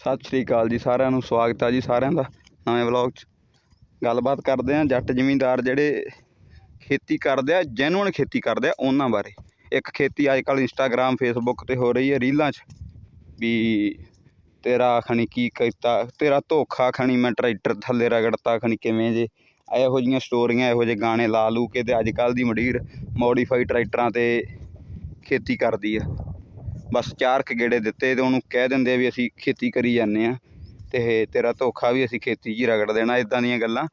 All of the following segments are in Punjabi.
ਸਤਿ ਸ਼੍ਰੀ ਅਕਾਲ ਜੀ, ਸਾਰਿਆਂ ਨੂੰ ਸਵਾਗਤ ਆ ਜੀ, ਸਾਰਿਆਂ ਦਾ ਨਵੇਂ ਵਲੌਗ 'ਚ। ਗੱਲਬਾਤ ਕਰਦੇ ਆ ਜੱਟ ਜ਼ਿਮੀਂਦਾਰ ਜਿਹੜੇ ਖੇਤੀ ਕਰਦੇ ਆ ਜੈਨੂਅਨ ਖੇਤੀ ਕਰਦੇ ਆ ਉਹਨਾਂ ਬਾਰੇ। ਇੱਕ ਖੇਤੀ ਅੱਜ ਕੱਲ੍ਹ ਇੰਸਟਾਗ੍ਰਾਮ ਫੇਸਬੁੱਕ ਤੇ ਹੋ ਰਹੀ ਹੈ ਰੀਲਾਂ 'ਚ ਵੀ ਤੇਰਾ ਖਣੀ ਕੀ ਕੀਤਾ, ਤੇਰਾ ਧੋਖਾ ਖਣੀ, ਮੈਂ ਟਰੈਕਟਰ ਥੱਲੇ ਰਗੜਤਾ ਖਣੀ ਕਿਵੇਂ ਜੇ। ਇਹੋ ਜਿਹੀਆਂ ਸਟੋਰੀਆਂ, ਇਹੋ ਜਿਹੇ ਗਾਣੇ ਲਾ ਲੂ ਕੇ ਤੇ ਅੱਜ ਕੱਲ੍ਹ ਦੀ ਮੰਡੀਰ ਮੋਡੀਫਾਈ ਟਰੈਕਟਰਾਂ ਤੇ ਖੇਤੀ ਕਰਦੀ ਆ। ਬਸ ਚਾਰ ਕੁ ਗੇੜੇ ਦਿੱਤੇ ਤੇ ਉਹਨੂੰ ਕਹਿ ਦਿੰਦੇ ਆ ਵੀ ਅਸੀਂ ਖੇਤੀ ਕਰੀ ਜਾਂਦੇ ਆ। ਤੇ ਤੇਰਾ ਧੋਖਾ ਵੀ ਅਸੀਂ ਖੇਤੀ 'ਚ ਹੀ ਰਗੜ ਦੇਣਾ ਇਦਾਂ ਦੀਆਂ ਗੱਲਾਂ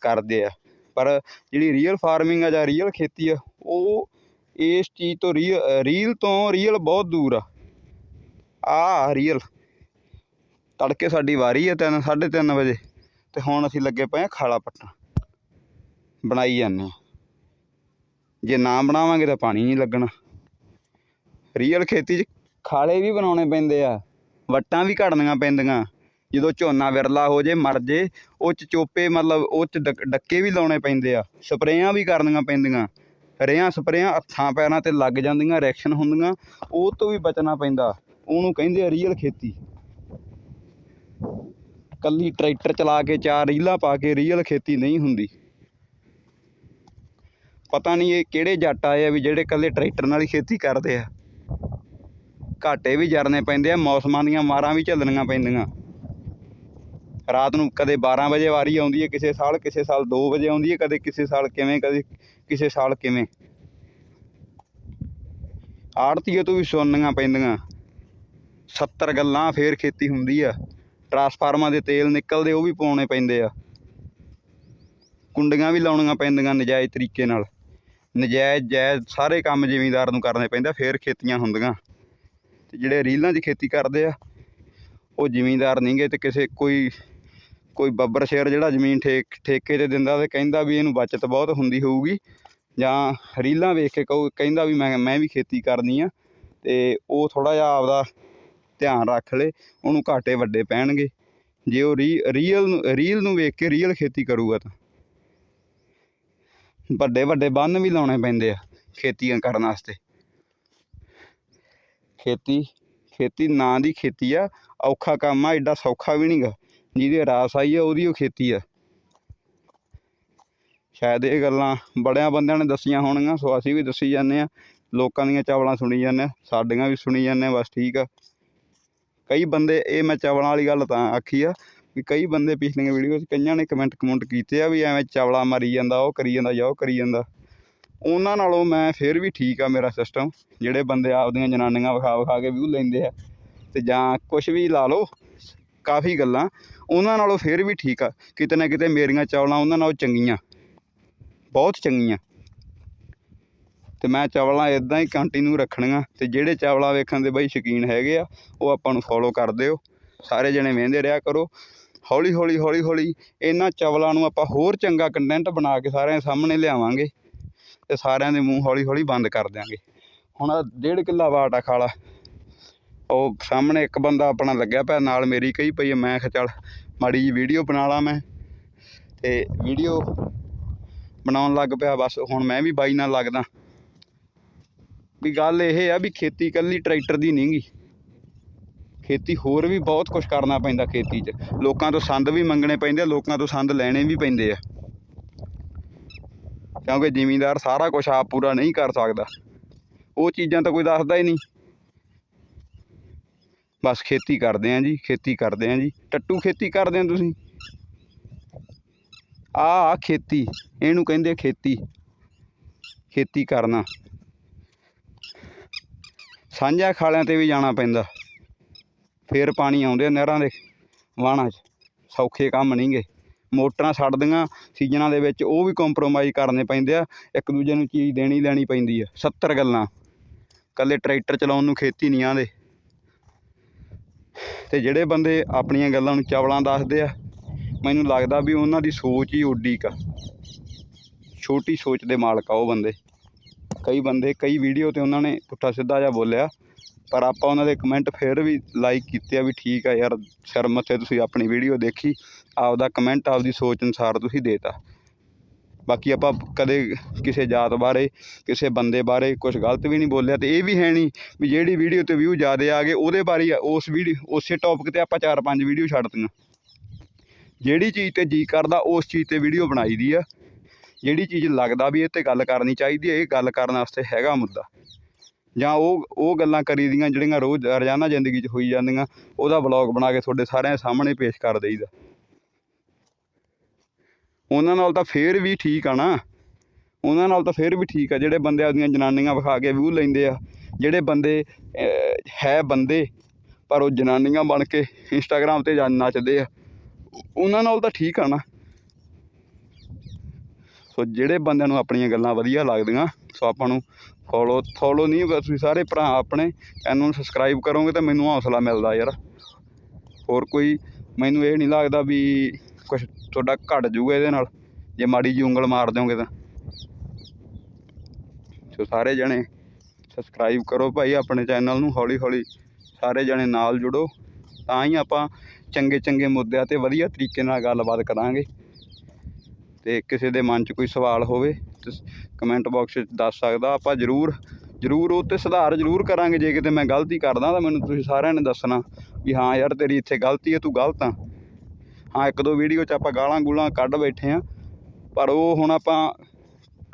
ਕਰਦੇ ਆ। ਪਰ ਜਿਹੜੀ ਰੀਅਲ ਫਾਰਮਿੰਗ ਆ ਜਾਂ ਰੀਅਲ ਖੇਤੀ ਆ, ਉਹ ਇਸ ਚੀਜ਼ ਤੋਂ ਰੀਅਲ ਰੀਲ ਤੋਂ ਰੀਅਲ ਬਹੁਤ ਦੂਰ ਆ। ਆ ਰੀਅਲ ਤੜਕੇ ਸਾਡੀ ਵਾਰੀ ਆ ਤਿੰਨ, ਸਾਢੇ ਤਿੰਨ ਵਜੇ ਤੇ ਹੁਣ ਅਸੀਂ ਲੱਗੇ ਪਏ ਆ ਖਾਲਾ ਪੱਟਣ। ਬਣਾਈ ਜਾਂਦੇ ਆ। ਜੇ ਨਾ ਬਣਾਵਾਂਗੇ ਤਾਂ ਪਾਣੀ ਨਹੀਂ ਲੱਗਣਾ। ਰੀਅਲ ਖੇਤੀ 'ਚ ਖਾਲੇ ਵੀ ਬਣਾਉਣੇ ਪੈਂਦੇ ਆ, ਵੱਟਾਂ ਵੀ ਘੜਨੀਆਂ ਪੈਂਦੀਆਂ। ਜਦੋਂ ਝੋਨਾ ਵਿਰਲਾ ਹੋ ਜੇ, ਮਰ ਜੇ ਉਹ 'ਚ ਚੋਪੇ ਮਤਲਬ ਉਹ 'ਚ ਡਕ- ਡੱਕੇ ਵੀ ਲਾਉਣੇ ਪੈਂਦੇ ਆ। ਸਪਰੇਆਂ ਵੀ ਕਰਨੀਆਂ ਪੈਂਦੀਆਂ। ਰੇਹਾਂ, ਸਪਰੇਆਂ ਹੱਥਾਂ, ਪੈਰਾਂ ਤੇ ਲੱਗ ਜਾਂਦੀਆਂ ਰਿਐਕਸ਼ਨ ਹੁੰਦੀਆਂ, ਉਹ ਤੋਂ ਵੀ ਬਚਣਾ ਪੈਂਦਾ। ਉਹਨੂੰ ਕਹਿੰਦੇ ਆ ਰੀਅਲ ਖੇਤੀ। ਕੱਲੀ ਟਰੈਕਟਰ ਚਲਾ ਕੇ ਚਾਰ ਰੀਲਾਂ ਪਾ ਕੇ ਰੀਅਲ ਖੇਤੀ ਨਹੀਂ ਹੁੰਦੀ। ਪਤਾ ਨਹੀਂ ਇਹ ਕਿਹੜੇ ਜੱਟ ਆਏ ਆ ਵੀ ਜਿਹੜੇ ਕੱਲੇ ਟਰੈਕਟਰ ਨਾਲ ਹੀ ਖੇਤੀ ਕਰਦੇ ਆ। ਘਾਟੇ ਵੀ ਜਰਨੇ ਪੈਂਦੇ ਆ, ਮੌਸਮਾਂ ਦੀਆਂ ਮਾਰਾਂ ਵੀ ਝੱਲਣੀਆਂ ਪੈਂਦੀਆਂ। ਰਾਤ ਨੂੰ ਕਦੇ 12 ਵਜੇ ਵਾਰੀ ਆਉਂਦੀ ਹੈ ਕਿਸੇ ਸਾਲ ਕਿਸੇ ਸਾਲ 2 ਵਜੇ ਆਉਂਦੀ ਹੈ ਕਦੇ ਕਿਸੇ ਸਾਲ ਕਿਵੇਂ, ਕਦੇ ਕਿਸੇ ਸਾਲ ਕਿਵੇਂ। ਆੜਤੀਏ ਤੋਂ ਵੀ ਸੁਣਨੀਆਂ ਪੈਂਦੀਆਂ। 70 ਗੱਲਾਂ ਫੇਰ ਖੇਤੀ ਹੁੰਦੀ ਆ। ਟਰਾਂਸਫਾਰਮਾਂ ਦੇ ਤੇਲ ਨਿਕਲਦੇ ਉਹ ਵੀ ਪਾਉਣੇ ਪੈਂਦੇ ਆ। ਕੁੰਡੀਆਂ ਵੀ ਲਾਉਣੀਆਂ ਪੈਂਦੀਆਂ ਨਜਾਇਜ਼ ਤਰੀਕੇ ਨਾਲ। ਨਜਾਇਜ਼ ਜਾਇਜ਼ ਸਾਰੇ ਕੰਮ ਜ਼ਿਮੀਂਦਾਰ ਨੂੰ ਕਰਨੇ ਪੈਂਦੇ ਆ, ਫੇਰ ਖੇਤੀਆਂ ਹੁੰਦੀਆਂ। ਤੇ ਜਿਹੜੇ ਰੀਲਾਂ 'ਚ ਖੇਤੀ ਕਰਦੇ ਆ, ਉਹ ਜ਼ਿਮੀਂਦਾਰ ਨਹੀਂਗੇ ਤੇ ਕਿਸੇ ਕੋਈ ਕੋਈ ਬੱਬਰ ਸ਼ੇਰ ਜਿਹੜਾ ਜ਼ਮੀਨ ਠੇਕ, ਠੇਕੇ ਤੇ ਦਿੰਦਾ ਤੇ ਕਹਿੰਦਾ ਵੀ ਇਹਨੂੰ ਬਚਤ ਬਹੁਤ ਹੁੰਦੀ ਹੋਊਗੀ। ਜਾਂ ਰੀਲਾਂ ਵੇਖ ਕੇ ਕਹੂ, ਕਹਿੰਦਾ ਵੀ ਮੈਂ ਮੈਂ ਵੀ ਖੇਤੀ ਕਰਨੀ ਆ ਤੇ ਉਹ ਥੋੜਾ ਜਿਹਾ ਆਪਦਾ ਧਿਆਨ ਰੱਖ ਲੇ, ਉਹਨੂੰ ਘਾਟੇ ਵੱਡੇ ਪੈਣਗੇ। ਜੇ ਉਹ ਰੀ, ਰੀਅਲ ਨੂੰ, ਰੀਲ ਨੂੰ ਵੇਖ ਕੇ ਰੀਅਲ ਖੇਤੀ ਕਰੂਗਾ ਤਾਂ। ਵੱਡੇ ਵੱਡੇ ਬੰਨ ਵੀ ਲਾਉਣੇ ਪੈਂਦੇ ਆ ਖੇਤੀਆਂ ਕਰਨ ਵਾਸਤੇ। ਖੇਤੀ ਖੇਤੀ ਨਾਂ ਦੀ ਖੇਤੀ ਆ, ਔਖਾ ਕੰਮ ਆ ਐਡਾ ਸੌਖਾ ਵੀ ਨਹੀਂਗਾ ਜਿਹਦੇ ਰਾਸ ਆਈ ਆ, ਉਹਦੀ ਉਹ ਖੇਤੀ ਆ। ਸ਼ਾਇਦ ਇਹ ਗੱਲਾਂ ਬੜਿਆਂ ਬੰਦਿਆਂ ਨੇ ਦੱਸੀਆਂ ਹੋਣਗੀਆਂ, ਸੋ ਅਸੀਂ ਵੀ ਦੱਸੀ ਜਾਂਦੇ ਆ। ਲੋਕਾਂ ਦੀਆਂ ਚਾਵਲਾਂ ਸੁਣੀ ਜਾਂਦੇ ਆ, ਸਾਡੀਆਂ ਵੀ ਸੁਣੀ ਜਾਂਦੇ ਆ, ਬਸ ਠੀਕ ਆ। ਕਈ ਬੰਦੇ, ਇਹ ਮੈਂ ਚਾਵਲਾਂ ਵਾਲੀ ਗੱਲ ਤਾਂ ਆਖੀ ਆ, ਵੀ ਕਈ ਬੰਦੇ ਪਿਛਲੀਆਂ ਵੀਡੀਓ 'ਚ ਕਈਆਂ ਨੇ ਕਮੈਂਟ ਕਮੈਂਟ ਕੀਤੇ ਆ ਵੀ ਐਵੇਂ ਚਾਵਲਾ ਮਾਰੀ ਜਾਂਦਾ, ਉਹ ਕਰੀ ਜਾਂਦਾ ਜਾਂ ਉਹ ਕਰੀ ਜਾਂਦਾ। ਉਹਨਾਂ ਨਾਲੋਂ ਮੈਂ ਫਿਰ ਵੀ ਠੀਕ ਆ ਮੇਰਾ ਸਿਸਟਮ ਜਿਹੜੇ ਬੰਦੇ ਆਪਦੀਆਂ ਜਨਾਨੀਆਂ ਵਿਖਾ ਵਿਖਾ ਕੇ ਵਿਊ ਲੈਂਦੇ ਆ ਤੇ ਜਾਂ ਕੁਝ ਵੀ ਲਾ ਲਓ, ਕਾਫੀ ਗੱਲਾਂ, ਉਹਨਾਂ ਨਾਲੋਂ ਫਿਰ ਵੀ ਠੀਕ ਆ, ਕਿਤੇ ਨਾ ਕਿਤੇ ਮੇਰੀਆਂ ਚਾਵਲਾਂ ਉਹਨਾਂ ਨਾਲੋਂ ਚੰਗੀਆਂ, ਬਹੁਤ ਚੰਗੀਆਂ। ਤੇ ਮੈਂ ਚਾਵਲਾਂ ਇਦਾਂ ਹੀ ਕੰਟੀਨਿਊ ਰੱਖਣੀਆਂ ਤੇ ਜਿਹੜੇ ਚਾਵਲਾਂ ਵੇਖਣ ਦੇ ਬਈ ਸ਼ੌਕੀਨ ਹੈਗੇ ਆ, ਉਹ ਆਪਾਂ ਨੂੰ ਫੋਲੋ ਕਰ ਦਿਓ, ਸਾਰੇ ਜਣੇ ਵੇਖਦੇ ਰਿਹਾ ਕਰੋ। ਹੌਲੀ ਹੌਲੀ ਹੌਲੀ ਹੌਲੀ ਇਹਨਾਂ ਚਾਵਲਾਂ ਨੂੰ ਆਪਾਂ ਹੋਰ ਚੰਗਾ ਕੰਟੈਂਟ ਬਣਾ ਕੇ ਸਾਰਿਆਂ ਸਾਹਮਣੇ ਲਿਆਵਾਂਗੇ। ਅਤੇ ਸਾਰਿਆਂ ਦੇ ਮੂੰਹ ਹੌਲੀ ਹੌਲੀ ਬੰਦ ਕਰ ਦਿਆਂਗੇ। ਹੁਣ ਆਹ ਡੇਢ ਕਿੱਲਾ ਵਾਟ ਆ ਖਾਲਾ ਉਹ ਸਾਹਮਣੇ ਇੱਕ ਬੰਦਾ ਆਪਣਾ ਲੱਗਿਆ ਪਿਆ ਨਾਲ ਮੇਰੀ ਕਹੀ ਪਈ ਆ, ਮੈਂ ਕਿਹਾ ਚੱਲ ਮਾੜੀ ਜੀ ਵੀਡੀਓ ਬਣਾ ਲਾਂ ਮੈਂ। ਅਤੇ ਵੀਡੀਓ ਬਣਾਉਣ ਲੱਗ ਪਿਆ ਬਸ ਹੁਣ ਮੈਂ ਵੀ ਬਾਈ ਨਾਲ ਲੱਗਦਾ। ਵੀ ਗੱਲ ਇਹ ਆ ਵੀ ਖੇਤੀ ਇਕੱਲੀ ਟਰੈਕਟਰ ਦੀ ਨਹੀਂ ਗੀ। ਖੇਤੀ ਹੋਰ ਵੀ ਬਹੁਤ ਕੁਝ ਕਰਨਾ ਪੈਂਦਾ ਖੇਤੀ 'ਚ। ਲੋਕਾਂ ਤੋਂ ਸੰਦ ਵੀ ਮੰਗਣੇ ਪੈਂਦੇ ਆ ਲੋਕਾਂ ਤੋਂ ਸੰਦ ਲੈਣੇ ਵੀ ਪੈਂਦੇ ਆ। ਕਿਉਂਕਿ ਜ਼ਿਮੀਂਦਾਰ ਸਾਰਾ ਕੁਝ ਆਪ ਪੂਰਾ ਨਹੀਂ ਕਰ ਸਕਦਾ। ਉਹ ਚੀਜ਼ਾਂ ਤਾਂ ਕੋਈ ਦੱਸਦਾ ਹੀ ਨਹੀਂ। ਬਸ ਖੇਤੀ ਕਰਦੇ ਆਂ ਜੀ, ਖੇਤੀ ਕਰਦੇ ਆਂ ਜੀ। ਟੱਟੂ ਖੇਤੀ ਕਰਦੇ ਆਂ ਤੁਸੀਂ? ਆ ਆ ਖੇਤੀ, ਇਹਨੂੰ ਕਹਿੰਦੇ ਖੇਤੀ। ਖੇਤੀ ਕਰਨਾ। ਸਾਂਝਾ ਖਾਲਿਆਂ ਤੇ ਵੀ ਜਾਣਾ ਪੈਂਦਾ। ਫੇਰ ਪਾਣੀ ਆਉਂਦੇ ਨਹਿਰਾਂ ਦੇ ਵਾਹਣਾਂ 'ਚ। ਸੌਖੇ ਕੰਮ ਨਹੀਂਗੇ ਮੋਟਰਾਂ ਛੱਡਦੀਆਂ ਸੀਜ਼ਨਾਂ ਦੇ ਵਿੱਚ ਉਹ ਵੀ ਕੰਪਰੋਮਾਈਜ਼ ਕਰਨੇ ਪੈਂਦੇ ਆ, ਇੱਕ ਦੂਜੇ ਨੂੰ ਚੀਜ਼ ਦੇਣੀ ਲੈਣੀ ਪੈਂਦੀ ਆ 70 ਗੱਲਾਂ। ਕੱਲੇ ਟਰੈਕਟਰ ਚਲਾਉਣ ਨੂੰ ਖੇਤੀ ਨਹੀਂ ਆਂਦੇ। ਤੇ ਜਿਹੜੇ ਬੰਦੇ ਆਪਣੀਆਂ ਗੱਲਾਂ ਨੂੰ ਚਵਲਾਂ ਦੱਸਦੇ ਆ, ਮੈਨੂੰ ਲੱਗਦਾ ਵੀ ਉਹਨਾਂ ਦੀ ਸੋਚ ਹੀ ਓਡੀ ਕਾ ਛੋਟੀ ਸੋਚ ਦੇ ਮਾਲਕ ਆ ਉਹ ਬੰਦੇ। ਕਈ ਬੰਦੇ ਕਈ ਵੀਡੀਓ ਤੇ ਉਹਨਾਂ ਨੇ ਪੁੱਠਾ ਸਿੱਧਾ ਜਿਹਾ ਬੋਲਿਆ ਪਰ ਆਪਾਂ ਉਹਨਾਂ ਦੇ ਕਮੈਂਟ ਫਿਰ ਵੀ ਲਾਈਕ ਕੀਤੇ ਆ ਵੀ ਠੀਕ ਆ ਯਾਰ, ਸਿਰ ਮੱਥੇ ਤੁਸੀਂ ਆਪਣੀ ਵੀਡੀਓ ਦੇਖੀ, ਆਪਦਾ ਕਮੈਂਟ ਆਪਦੀ ਸੋਚ ਅਨੁਸਾਰ ਤੁਸੀਂ ਦੇਤਾ। ਬਾਕੀ ਆਪਾਂ ਕਦੇ ਕਿਸੇ ਜਾਤ ਬਾਰੇ, ਕਿਸੇ ਬੰਦੇ ਬਾਰੇ ਕੁਝ ਗਲਤ ਵੀ ਨਹੀਂ ਬੋਲਿਆ ਤੇ ਇਹ ਵੀ ਹੈ ਨਹੀਂ ਵੀ ਜਿਹੜੀ ਵੀਡੀਓ ਤੇ ਵਿਊ ਜ਼ਿਆਦਾ ਆ ਗਏ, ਉਹਦੇ ਬਾਰੇ ਆ- ਉਸ ਵੀਡੀਓ ਉਸੇ ਟੌਪਿਕ ਤੇ ਆਪਾਂ ਚਾਰ ਪੰਜ ਵੀਡੀਓ ਛੱਡਤੀਆਂ ਜਿਹੜੀ ਚੀਜ਼ ਤੇ ਜੀ ਕਰਦਾ, ਉਸ ਚੀਜ਼ ਤੇ ਵੀਡੀਓ ਬਣਾਈ ਦੀ ਆ। ਜਿਹੜੀ ਚੀਜ਼ ਲੱਗਦਾ ਵੀ ਇਹ ਤੇ ਗੱਲ ਕਰਨੀ ਚਾਹੀਦੀ ਹੈ ਇਹ ਗੱਲ ਕਰਨ ਵਾਸਤੇ ਹੈਗਾ ਮੁੱਦਾ। ਜਾਂ ਉਹ ਉਹ ਗੱਲਾਂ ਕਰੀ ਦੀਆਂ ਜਿਹੜੀਆਂ ਰੋਜ਼ ਰੋਜ਼ਾਨਾ ਜ਼ਿੰਦਗੀ 'ਚ ਹੋਈ ਜਾਂਦੀਆਂ, ਉਹਦਾ ਵਲੌਗ ਬਣਾ ਕੇ ਤੁਹਾਡੇ ਸਾਰਿਆਂ ਸਾਹਮਣੇ ਪੇਸ਼ ਕਰ ਦੇਈਦਾ। ਉਹਨਾਂ ਨਾਲ ਤਾਂ ਫੇਰ ਵੀ ਠੀਕ ਆ ਨਾ। ਉਹਨਾਂ ਨਾਲ ਤਾਂ ਫੇਰ ਵੀ ਠੀਕ ਆ, ਜਿਹੜੇ ਬੰਦੇ ਆਪਦੀਆਂ ਜਨਾਨੀਆਂ ਵਿਖਾ ਕੇ ਵਿਊ ਲੈਂਦੇ ਆ, ਜਿਹੜੇ ਬੰਦੇ ਹੈ ਬੰਦੇ, ਪਰ ਉਹ ਜਨਾਨੀਆਂ ਬਣ ਕੇ ਇੰਸਟਾਗ੍ਰਾਮ ਤੇ ਜਾਂ ਨੱਚਦੇ ਆ, ਉਹਨਾਂ ਨਾਲ ਤਾਂ ਠੀਕ ਆ ਨਾ। ਸੋ ਜਿਹੜੇ ਬੰਦਿਆਂ ਨੂੰ ਆਪਣੀਆਂ ਗੱਲਾਂ ਵਧੀਆ ਲੱਗਦੀਆਂ, ਸੋ ਆਪਾਂ ਨੂੰ ਫੋਲੋ ਫੋਲੋ ਨਹੀਂ, ਬਸ ਤੁਸੀਂ ਸਾਰੇ ਭਰਾ ਆਪਣੇ ਚੈਨਲ ਨੂੰ ਸਬਸਕ੍ਰਾਈਬ ਕਰੋਗੇ ਤਾਂ ਮੈਨੂੰ ਹੌਸਲਾ ਮਿਲਦਾ ਯਾਰ। ਹੋਰ ਕੋਈ ਮੈਨੂੰ ਇਹ ਨਹੀਂ ਲੱਗਦਾ ਵੀ ਕੁਝ ਤੁਹਾਡਾ ਘਟ ਜੂਗਾ ਇਹਦੇ ਨਾਲ, ਜੇ ਮਾੜੀ ਜਿਹੀ ਉਂਗਲ ਮਾਰ ਦਿਓਗੇ ਤਾਂ। ਸੋ ਸਾਰੇ ਜਣੇ ਸਬਸਕ੍ਰਾਈਬ ਕਰੋ ਭਾਈ ਆਪਣੇ ਚੈਨਲ ਨੂੰ, ਹੌਲੀ ਹੌਲੀ ਸਾਰੇ ਜਣੇ ਨਾਲ ਜੁੜੋ। ਤਾਂ ਹੀ ਆਪਾਂ ਚੰਗੇ ਚੰਗੇ ਮੁੱਦਿਆਂ ਤੇ ਵਧੀਆ ਤਰੀਕੇ ਨਾਲ ਗੱਲਬਾਤ ਕਰਾਂਗੇ। ਤੇ ਕਿਸੇ ਦੇ ਮਨ 'ਚ ਕੋਈ ਸਵਾਲ ਹੋਵੇ ਤੇ ਕਮੈਂਟ ਬਾਕਸ 'ਚ ਦੱਸ ਸਕਦਾ, ਆਪਾਂ ਜ਼ਰੂਰ ਜ਼ਰੂਰ ਉਹ 'ਤੇ ਸੁਧਾਰ ਜ਼ਰੂਰ ਕਰਾਂਗੇ, ਜੇ ਕਿਤੇ ਮੈਂ ਗਲਤੀ ਕਰਦਾ ਤਾਂ ਮੈਨੂੰ ਤੁਸੀਂ ਸਾਰਿਆਂ ਨੇ ਦੱਸਣਾ ਵੀ ਹਾਂ ਯਾਰ ਤੇਰੀ ਇੱਥੇ ਗਲਤੀ ਹੈ, ਤੂੰ ਗਲਤ ਆ। ਹਾਂ, ਇੱਕ ਦੋ ਵੀਡੀਓ 'ਚ ਆਪਾਂ ਗਾਲਾਂ ਗੂਲਾਂ ਕੱਢ ਬੈਠੇ ਆ, ਪਰ ਉਹ ਹੁਣ ਆਪਾਂ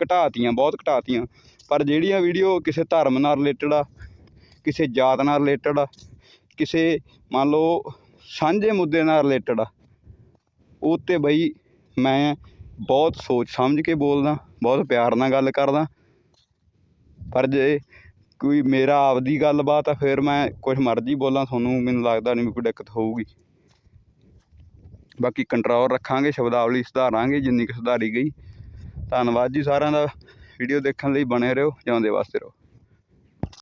ਘਟਾਤੀਆਂ, ਬਹੁਤ ਘਟਾਤੀਆਂ। ਪਰ ਜਿਹੜੀਆਂ ਵੀਡੀਓ ਕਿਸੇ ਧਰਮ ਨਾਲ ਰਿਲੇਟਡ ਆ, ਕਿਸੇ ਜਾਤ ਨਾਲ ਰਿਲੇਟਡ ਆ, ਕਿਸੇ ਮੰਨ ਲਓ ਸਾਂਝੇ ਮੁੱਦੇ ਨਾਲ ਰਿਲੇਟਡ ਆ, ਉਹ 'ਤੇ ਬਈ ਮੈਂ ਬਹੁਤ ਸੋਚ ਸਮਝ ਕੇ ਬੋਲਦਾ, ਬਹੁਤ ਪਿਆਰ ਨਾਲ ਗੱਲ ਕਰਦਾ। ਪਰ ਜੇ ਕੋਈ ਮੇਰਾ ਆਪਦੀ ਗੱਲਬਾਤ ਆ, ਫਿਰ ਮੈਂ ਕੁਝ ਮਰਜ਼ੀ ਬੋਲਾਂ, ਤੁਹਾਨੂੰ ਮੈਨੂੰ ਲੱਗਦਾ ਨਹੀਂ ਵੀ ਕੋਈ ਦਿੱਕਤ ਹੋਊਗੀ। ਬਾਕੀ ਕੰਟਰੋਲ ਰੱਖਾਂਗੇ, ਸ਼ਬਦਾਵਲੀ ਸੁਧਾਰਾਂਗੇ, ਜਿੰਨੀ ਕੁ ਸੁਧਾਰੀ ਗਈ। ਧੰਨਵਾਦ ਜੀ ਸਾਰਿਆਂ ਦਾ। ਵੀਡੀਓ ਦੇਖਣ ਲਈ ਬਣੇ ਰਹੋ, ਜਿਉਂਦੇ ਵਾਸਤੇ ਰਹੋ।